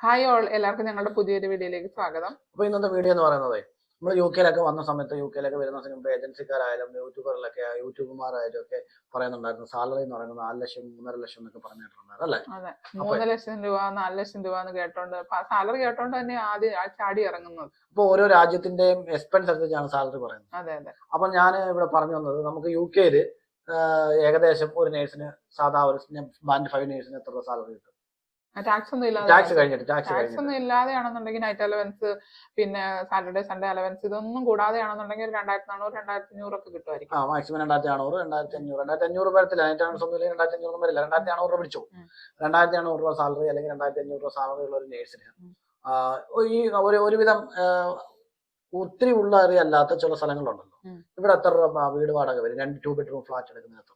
Hi all എല്ലാവർക്കും ഞങ്ങളുടെ പുതിയൊരു വീഡിയോയിലേക്ക് സ്വാഗതം. അപ്പൊ ഇന്നത്തെ വീഡിയോ എന്ന് പറയുന്നത് നമ്മൾ യു കെയിലൊക്കെ വന്ന സമയത്ത് യു കെയിലൊക്കെ വരുന്ന സമയത്ത് ഏജൻസിക്കാരായാലും യൂട്യൂബറിലൊക്കെ യൂട്യൂബർമാരായാലും ഒക്കെ പറയുന്നുണ്ടായിരുന്നു സാലറി എന്ന് പറയുന്നത് നാല് ലക്ഷം മൂന്നര ലക്ഷം എന്നൊക്കെ പറഞ്ഞിട്ടുണ്ടായിരുന്നു അല്ലേ? അതെ. മൂന്ന് ലക്ഷം രൂപ നാല് ലക്ഷം രൂപ എന്ന് കേട്ടോണ്ട് സാലറി കേട്ടോണ്ട് തന്നെ ആദ്യം ചാടി ഇറങ്ങുന്നത്. അപ്പോൾ ഓരോ രാജ്യത്തിന്റെയും എക്സ്പെൻസ് അനുസരിച്ചാണ് സാലറി പറയുന്നത്. അതെ അതെ. അപ്പൊ ഞാൻ ഇവിടെ പറഞ്ഞു വന്നത് നമുക്ക് യു കെയിൽ ഏകദേശം ഒരു നേഴ്സിന് സാധാ ഒരു ബാൻഡ് ഫൈവ് നേഴ്സിന് എത്ര സാലറി കിട്ടും? ടാക്സ് ഒന്നും ഇല്ലാതെ ടാക്സ് കഴിഞ്ഞിട്ട് ടാക്സ് ടാക്സ് കഴിഞ്ഞിട്ട്. ഒന്നും ഇല്ലാതെയാണെന്നുണ്ടെങ്കിൽ നൈറ്റ് അലവൻസ് പിന്നെ സാറ്റർഡേ സൺഡേ അലവൻസ് ഇതൊന്നും കൂടാതെയാണെന്നുണ്ടെങ്കിൽ രണ്ടായിരത്തി നാനൂറ് രണ്ടായിരത്തി അഞ്ഞൂറ് ഒക്കെ കിട്ടുമായിരിക്കും. ആ മാക്സിമം രണ്ടായിരത്തി അഞ്ഞൂറ് രണ്ടായിരത്തി അഞ്ഞൂറ് രണ്ടായിരത്തി അഞ്ഞൂറ് വരത്തില്ല. നൈറ്റ് അലവൻസ് ഒന്നും ഇല്ലെങ്കിൽ രണ്ടായിരത്തി അഞ്ഞൂറ് വരില്ല. രണ്ടായിരത്തി അഞ്ഞൂറ് രൂപ പിടിച്ചു. രണ്ടായിരത്തി അഞ്ഞൂറ് രൂപ സാലറി അല്ലെങ്കിൽ രണ്ടായിരത്തി അഞ്ഞൂറ് രൂപ സാലറി ഉള്ള ഒരു നേഴ്സിന്. ഈ ഒരു ഒരുവിധം ഒത്തിരി ഉള്ള അറിയല്ലാത്ത ചില സ്ഥലങ്ങളുണ്ടല്ലോ. ഇവിടെ എത്ര രൂപ വീട് വാടക വരും? രണ്ട് ടു ബെഡ്റൂം ഫ്ലാറ്റ് എടുക്കുന്ന എത്ര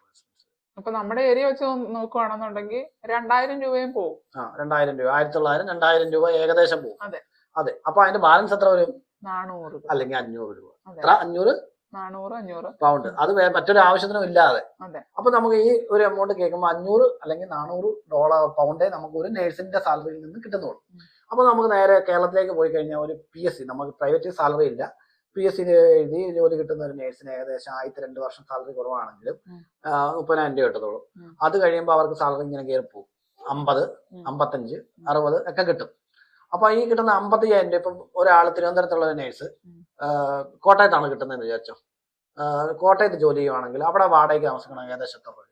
അപ്പൊ നമ്മുടെ ഏരിയ വെച്ച് നോക്കുകയാണെന്നുണ്ടെങ്കിൽ രണ്ടായിരം രൂപയും പോകും ആ രണ്ടായിരം രൂപ. ആയിരത്തി തൊള്ളായിരം രണ്ടായിരം രൂപ ഏകദേശം പോകും അതെ. അതെ. അപ്പൊ അതിന്റെ ബാലൻസ് എത്ര വരും? നാനൂറ് രൂപ. അല്ലെങ്കിൽ അഞ്ഞൂറ് രൂപ. എത്ര? അഞ്ഞൂറ്? നാനൂറ് അഞ്ഞൂറ്. പൗണ്ട്. അത് മറ്റൊരു ആവശ്യത്തിനും ഇല്ലാതെ. അപ്പൊ നമുക്ക് ഈ ഒരു എമൗണ്ട് കേൾക്കുമ്പോൾ അഞ്ഞൂറ് അല്ലെങ്കിൽ നാനൂറ് ഡോളർ പൗണ്ടേ നമുക്ക് ഒരു നേഴ്സിന്റെ സാലറിയിൽ നിന്ന് കിട്ടുന്നുള്ളൂ. അപ്പൊ നമുക്ക് നേരെ കേരളത്തിലേക്ക് പോയി കഴിഞ്ഞാൽ ഒരു പി എസ് സി നമുക്ക് പ്രൈവറ്റ് സാലറി ഇല്ല. പി എസ് സി എഴുതി ജോലി കിട്ടുന്ന ഒരു നേഴ്സിന് ഏകദേശം ആദ്യത്തെ രണ്ട് വർഷം സാലറി കുറവാണെങ്കിലും മുപ്പതിനായിരം രൂപ കിട്ടത്തുള്ളൂ. അത് കഴിയുമ്പോൾ അവർക്ക് സാലറി ഇങ്ങനെ കയറി പോകും അമ്പത്. അമ്പത്തഞ്ച് അറുപത് ഒക്കെ കിട്ടും. അപ്പൊ ഈ കിട്ടുന്ന അമ്പത്തയ്യായിരം രൂപ ഇപ്പം ഒരാൾ തിരുവനന്തപുരത്തുള്ള ഒരു നേഴ്സ്. കോട്ടയത്താണ് കിട്ടുന്നതെന്ന് വിചാരിച്ചോ? കോട്ടയത്ത് ജോലി ചെയ്യുവാണെങ്കിൽ അവിടെ വാടകയ്ക്ക് താമസിക്കണം ഏകദേശം എത്ര രൂപ?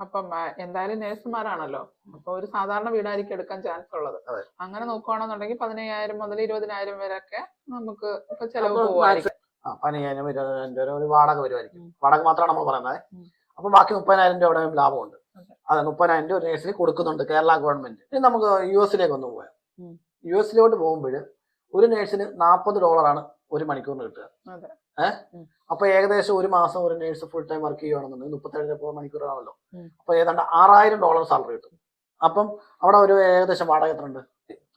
അപ്പം എന്തായാലും നേഴ്സുമാരാണല്ലോ. അപ്പൊ ഒരു സാധാരണ വീടായിരിക്കും എടുക്കാൻ ചാൻസ് ഉള്ളത്. അങ്ങനെ നോക്കുകയാണെന്നുണ്ടെങ്കിൽ പതിനയ്യായിരം മുതൽ ഇരുപതിനായിരം വരെയൊക്കെ നമുക്ക് ഇപ്പൊ ചെലവ് പോവായിരിക്കും ആ പതിനയ്യായിരം ഇരുപതിനായിരം രൂപ ഒരു വാടക വരുമായിരിക്കും. വാടക മാത്രമാണ് നമ്മൾ പറയുന്നത്. അപ്പൊ ബാക്കി മുപ്പതിനായിരം രൂപ അവിടെ ലാഭമുണ്ട്. അതെ. മുപ്പതിനായിരം രൂപ ഒരു നേഴ്സിന് കൊടുക്കുന്നുണ്ട് കേരള ഗവൺമെന്റ്. ഇനി നമുക്ക് യു എസിലേക്ക് ഒന്ന് പോയാൽ ഉം. യു എസിലോട്ട് പോകുമ്പോൾ ഒരു നേഴ്സിന് നാൽപ്പത് ഡോളറാണ് ഒരു മണിക്കൂറിന് കിട്ടുക. അതെ അപ്പൊ ഏകദേശം ഒരു മാസം ഒരു നേഴ്സ് ഫുൾ ടൈം വർക്ക് ചെയ്യുകയാണെന്നുണ്ടെങ്കിൽ മുപ്പത്തേഴ് മണിക്കൂറാണല്ലോ. അപ്പൊ ഏതാണ്ട് ആറായിരം ഡോളർ സാലറി കിട്ടും. അപ്പം അവിടെ ഒരു ഏകദേശം വാടക എത്ര ഉണ്ട്?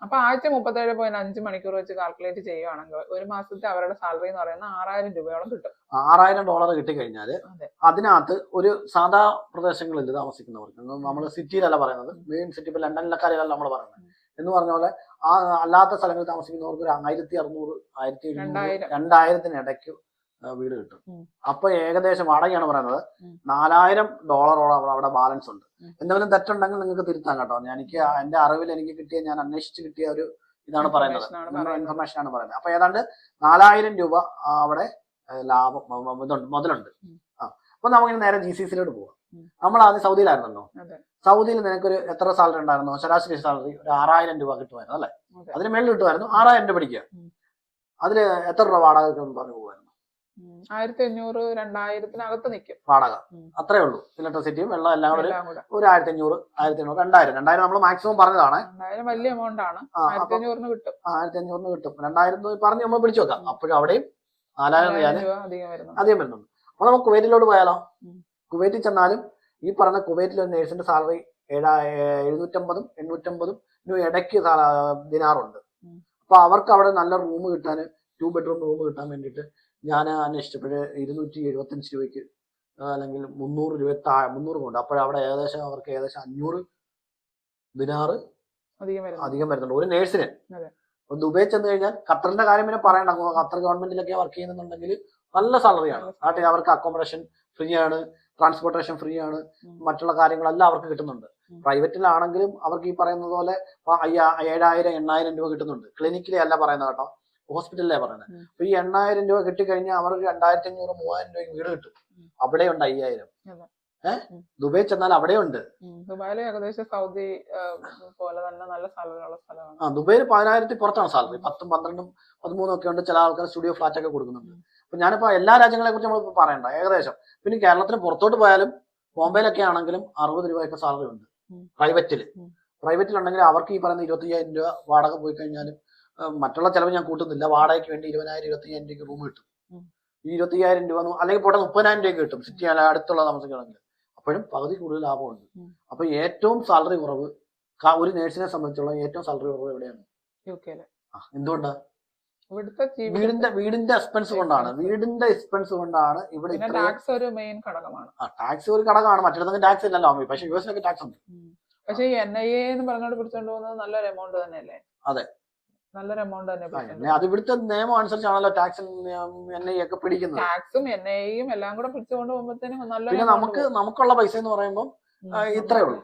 അപ്പൊ ആഴ്ച മുപ്പത്തേഴ് പോയിന്റ് അഞ്ച് മണിക്കൂർ വെച്ച് കാൽക്കുലേറ്റ് ചെയ്യുവാണെങ്കിൽ ഒരു മാസത്തെ അവരുടെ സാലറി എന്ന് പറയുന്നത് ആറായിരം രൂപയോളം കിട്ടും. ആറായിരം ഡോളർ കിട്ടിക്കഴിഞ്ഞാൽ അതെ. അതിനകത്ത് ഒരു സാധാ പ്രദേശങ്ങളിൽ താമസിക്കുന്നവർക്ക് നമ്മൾ സിറ്റിയിലല്ല പറയുന്നത് മെയിൻ സിറ്റി ഇപ്പൊ ലണ്ടനിലൊക്കെ നമ്മൾ പറയുന്നത്. എന്ന് പറഞ്ഞ പോലെ ആ അല്ലാത്ത സ്ഥലങ്ങളിൽ താമസിക്കുന്നവർക്ക് ഒരു ആയിരത്തി അറുന്നൂറ് ആയിരത്തി. രണ്ടായിരത്തിന് ഇടയ്ക്ക് വീട് കിട്ടും. അപ്പൊ ഏകദേശം വാടകയാണ് പറയുന്നത്. നാലായിരം ഡോളറോളം അവിടെ ബാലൻസ് ഉണ്ട്. എന്തെങ്കിലും തെറ്റുണ്ടെങ്കിൽ നിങ്ങൾക്ക് തിരുത്താം കേട്ടോ. എനിക്ക് എന്റെ അറിവിൽ എനിക്ക് കിട്ടിയ ഞാൻ അന്വേഷിച്ച് കിട്ടിയ ഒരു ഇതാണ് പറയുന്നത്. ഇൻഫർമേഷൻ ആണ് പറയുന്നത്. അപ്പൊ ഏതാണ്ട് നാലായിരം രൂപ അവിടെ ലാഭം മുതലുണ്ട്. ആ. അപ്പൊ നമുക്ക് നേരെ ജി സി സിയിലോട്ട് പോവാം. നമ്മൾ ആദ്യം സൗദിയിലായിരുന്നല്ലോ. സൗദിയിൽ നിനക്കൊരു എത്ര സാലറി ഉണ്ടായിരുന്നു? ശരാശരി സാലറി ഒരു ആറായിരം രൂപ കിട്ടുമായിരുന്നു അല്ലെ? അതിന് മേളിൽ കിട്ടുമായിരുന്നു ആറായിരം രൂപ പഠിക്കുക അതിൽ അതിൽ എത്ര രൂപ വാടക പറഞ്ഞു പോകുമായിരുന്നു. ആയിരത്തി അഞ്ഞൂറ് രണ്ടായിരത്തിനകത്ത് നിൽക്കും വാടക. അത്രേ ഉള്ളൂ. ഇലക്ട്രിസിറ്റിയും വെള്ളം എല്ലാം കൂടെ ഒരു- ആയിരത്തി അഞ്ഞൂറ് ആയിരത്തി അഞ്ഞൂറ് രണ്ടായിരം. രണ്ടായിരം നമ്മൾ മാക്സിമം പറഞ്ഞതാണ്. രണ്ടായിരം വലിയ എമൗണ്ട് ആണ്. ആയിരത്തി അഞ്ഞൂറിന് കിട്ടും. ആയിരത്തി അഞ്ഞൂറിന് കിട്ടും. രണ്ടായിരം പറഞ്ഞ് നമ്മൾ പിടിച്ചു വെക്കാം. അപ്പോഴും അവിടെയും നാലായിരം റിയാൽ അധികം വരുന്നുണ്ട്. അപ്പൊ നമുക്ക് കുവൈറ്റിലോട്ട് പോയാലോ. കുവൈറ്റിൽ ചെന്നാലും ഈ പറഞ്ഞ കുവൈറ്റിലെ ഒരു നേഴ്സിന്റെ സാലറി ഏഴാ എഴുന്നൂറ്റമ്പതും എണ്ണൂറ്റമ്പതും ഇടയ്ക്ക് ദിനാറുണ്ട്. അപ്പൊ അവർക്ക് അവിടെ നല്ല റൂം കിട്ടാൻ ടു ബെഡ്റൂം റൂം കിട്ടാൻ വേണ്ടിയിട്ട് ഞാൻ അന്വേഷിച്ചപ്പോൾ ഇരുന്നൂറ്റി എഴുപത്തഞ്ച് രൂപയ്ക്ക് അല്ലെങ്കിൽ മുന്നൂറ് രൂപ താഴെ മുന്നൂറ് കൊണ്ട്. അപ്പോഴവിടെ ഏകദേശം അവർക്ക് ഏകദേശം അഞ്ഞൂറ് ദിനാറ് അധികം വരുന്നുണ്ട്. ഒരു നേഴ്സിന്. ഇപ്പൊ ദുബൈ ചെന്ന് കഴിഞ്ഞാൽ ഖത്തറിന്റെ കാര്യം പിന്നെ പറയണ്ട. ഖത്തർ ഗവൺമെന്റിലൊക്കെ വർക്ക് ചെയ്യുന്നുണ്ടെങ്കിൽ നല്ല സാലറിയാണ് നല്ല അവർക്ക് അക്കോമഡേഷൻ ഫ്രീ ആണ് ട്രാൻസ്പോർട്ടേഷൻ ഫ്രീ ആണ്. മറ്റുള്ള കാര്യങ്ങളെല്ലാം അവർക്ക് കിട്ടുന്നുണ്ട്. പ്രൈവറ്റിലാണെങ്കിലും അവർക്ക് ഈ പറയുന്നത് പോലെ ഏഴായിരം എണ്ണായിരം രൂപ കിട്ടുന്നുണ്ട്. ക്ലിനിക്കിലെ അല്ല പറയുന്നത് കേട്ടോ. ഹോസ്പിറ്റലിലെ പറയുന്നത്. അപ്പൊ ഈ എണ്ണായിരം രൂപ കിട്ടിക്കഴിഞ്ഞാൽ അവർക്ക് രണ്ടായിരത്തി അഞ്ഞൂറ് മൂവായിരം രൂപ വീട് കിട്ടും. അവിടെ ഉണ്ട് അയ്യായിരം. ഏഹ്. ദുബൈ ചെന്നാൽ അവിടെ ഉണ്ട്. ദുബായിൽ ഏകദേശം സൗദി പോലെ തന്നെ നല്ല സാലറിയുള്ള സ്ഥലമാണ്. ആ ദുബൈയിൽ പതിനായിരത്തി പുറത്താണ് സാലറി. പത്തും പന്ത്രണ്ടും പതിമൂന്നും ഒക്കെ ഉണ്ട് ചില ആൾക്കാർ സ്റ്റുഡിയോ ഫ്ലാറ്റ് ഒക്കെ കൊടുക്കുന്നുണ്ട്. അപ്പൊ ഞാനിപ്പോ എല്ലാ രാജ്യങ്ങളെ കുറിച്ച് നമ്മൾ പറയണ്ട. ഏകദേശം. പിന്നെ കേരളത്തിന് പുറത്തോട്ട് പോയാലും ബോംബെയിലൊക്കെ ആണെങ്കിലും അറുപത് രൂപയൊക്കെ സാലറി ഉണ്ട്. പ്രൈവറ്റിൽ. പ്രൈവറ്റിൽ പ്രൈവറ്റിലുണ്ടെങ്കിൽ അവർക്ക് ഈ പറയുന്ന ഇരുപത്തി അയ്യായിരം രൂപ വാടക പോയി കഴിഞ്ഞാലും മറ്റുള്ള ചിലവ് ഞാൻ കൂട്ടുന്നില്ല. വാടകയ്ക്ക് വേണ്ടി ഇരുപതിനായിരം ഇരുപത്തി അയ്യായിരം രൂപയ്ക്ക് റൂം കിട്ടും. ഈ ഇരുപത്തി അയ്യായിരം രൂപ അല്ലെങ്കിൽ പോട്ടെ മുപ്പതിനായിരം രൂപ കിട്ടും. സിറ്റി അടുത്തുള്ള താമസിക്കണമെങ്കിൽ. അപ്പോഴും പകുതി കൂടുതൽ ലാഭമുണ്ട്. അപ്പൊ ഏറ്റവും സാലറി കുറവ് ഒരു നേഴ്സിനെ സംബന്ധിച്ചുള്ള ഏറ്റവും സാലറി കുറവ് എവിടെയാണ്? എന്തുകൊണ്ട്? വീടിന്റെ വീടിന്റെ എക്സ്പെൻസ് കൊണ്ടാണ്. വീടിന്റെ എക്സ്പെൻസ് കൊണ്ടാണ് ഇവിടെ ടാക്സ് ഒരു മെയിൻ ഘടകമാണ്. ടാക്സ് ഒരു ഘടകമാണ്. മറ്റിടത്തൊന്നും ടാക്സ് ഇല്ലല്ലോ പക്ഷെ യു എസിലൊക്കെ ടാക്സ് ഉണ്ട്. പക്ഷേ എൻ ഐ എ എന്ന് പറഞ്ഞോണ്ട് പിടിച്ചോണ്ട് പോകുന്നത് നല്ലൊരു എമൗണ്ട് തന്നെയല്ലേ? അതെ. നല്ലൊരു എമൗണ്ട് തന്നെ അത് ഇവിടുത്തെ നിയമം അനുസരിച്ചാണല്ലോ ടാക്സ് എൻ ഐ ഒക്കെ പിടിക്കുന്നത്. ടാക്സും എൻ ഐയും എല്ലാം കൂടെ പിടിച്ചുകൊണ്ട് പോകുമ്പോഴത്തേനും നല്ല പിന്നെ നമുക്ക് നമുക്കുള്ള പൈസ എന്ന് പറയുമ്പോൾ ഇത്രേ ഉള്ളൂ.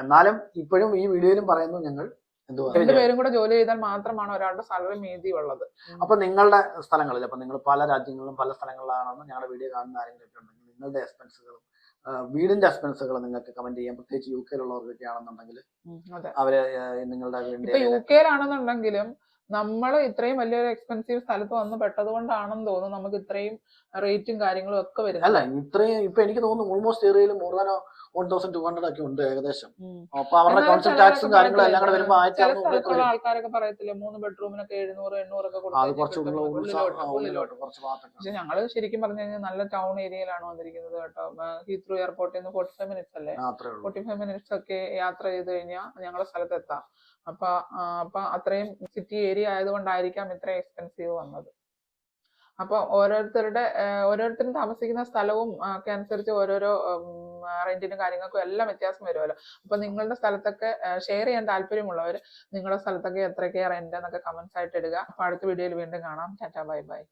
എന്നാലും ഇപ്പോഴും ഈ വീഡിയോയിലും പറയുന്നു ഞങ്ങൾ രണ്ടുപേരും കൂടെ ജോലി ചെയ്താൽ മാത്രമാണ് ഒരാളുടെ സാലറി മീതി ഉള്ളത് അപ്പൊ നിങ്ങളുടെ സ്ഥലങ്ങളിൽ അപ്പൊ നിങ്ങൾ പല രാജ്യങ്ങളിലും പല സ്ഥലങ്ങളിലാണെന്ന് ഞങ്ങളുടെ വീഡിയോ കാണുന്ന ആരെങ്കിലും ഉണ്ടെങ്കിൽ നിങ്ങളുടെ എക്സ്പെൻസുകളും വീടിന്റെ എക്സ്പെൻസുകൾ നിങ്ങൾക്ക് കമന്റ് ചെയ്യാം. പ്രത്യേകിച്ച് യു കെയിലുള്ളവർക്കൊക്കെ ആണെന്നുണ്ടെങ്കിൽ അവർ നിങ്ങളുടെ യു കെയിലാണെന്നുണ്ടെങ്കിലും നമ്മൾ ഇത്രയും വലിയൊരു എക്സ്പെൻസീവ് സ്ഥലത്ത് വന്ന് പെട്ടത് കൊണ്ടാണെന്ന് തോന്നുന്നു നമുക്ക് ഇത്രയും റേറ്റും കാര്യങ്ങളും ഒക്കെ വരുന്നത്. അല്ല ഇത്രയും ഇപ്പൊ എനിക്ക് തോന്നുന്നു ഓൾമോസ്റ്റ് ഏരിയയിൽ more than one thousand two hundred ഒക്കെ ഉണ്ട് ഏകദേശം. അപ്പൊ അവരുടെ കൗൺസിൽ ടാക്സും കാര്യങ്ങളും എല്ലാം കൂടെ വരുമ്പോൾ ആയിരത്തി അറുന്നൂറ് ആൾക്കാരൊക്കെ പറയത്തില്ല? മൂന്ന് ബെഡ്റൂമിനൊക്കെ എഴുന്നൂറ് എണ്ണൂറൊക്കെ അത് കുറച്ച് ഉള്ള ഉള്ളിലോട്ട്, കുറച്ച് പക്ഷെ ഞങ്ങൾ ശരിക്കും പറഞ്ഞു കഴിഞ്ഞാൽ നല്ല ടൗൺ ഏരിയയിലാണ് വന്നിരിക്കുന്നത് കേട്ടോ. ഹീത്രൂ എയർപോർട്ടിൽ നിന്ന് ഫോർട്ടി ഫൈവ് മിനിറ്റ്സ് അല്ലേ? ഫോർട്ടി ഫൈവ് മിനിറ്റ്സ് ഒക്കെ യാത്ര ചെയ്ത് കഴിഞ്ഞാൽ ഞങ്ങളെ സ്ഥലത്ത് എത്താം. അപ്പൊ അപ്പൊ അത്രയും സിറ്റി ഏരിയ ആയതുകൊണ്ടായിരിക്കാം ഇത്രയും എക്സ്പെൻസീവ് വന്നത്. അപ്പൊ ഓരോരുത്തരുടെ ഓരോരുത്തരും താമസിക്കുന്ന സ്ഥലവും ഒക്കെ അനുസരിച്ച് ഓരോരോ റെന്റിനും കാര്യങ്ങൾക്കും എല്ലാം വ്യത്യാസം വരുമല്ലോ. അപ്പൊ നിങ്ങളുടെ സ്ഥലത്തൊക്കെ ഷെയർ ചെയ്യാൻ താല്പര്യമുള്ളവർ നിങ്ങളുടെ സ്ഥലത്തൊക്കെ എത്രയൊക്കെയാ റെന്റ് എന്നൊക്കെ കമന്റ്സ് ആയിട്ട് ഇടുക. അപ്പൊ അടുത്ത വീഡിയോയിൽ വീണ്ടും കാണാം. Tata bye bye.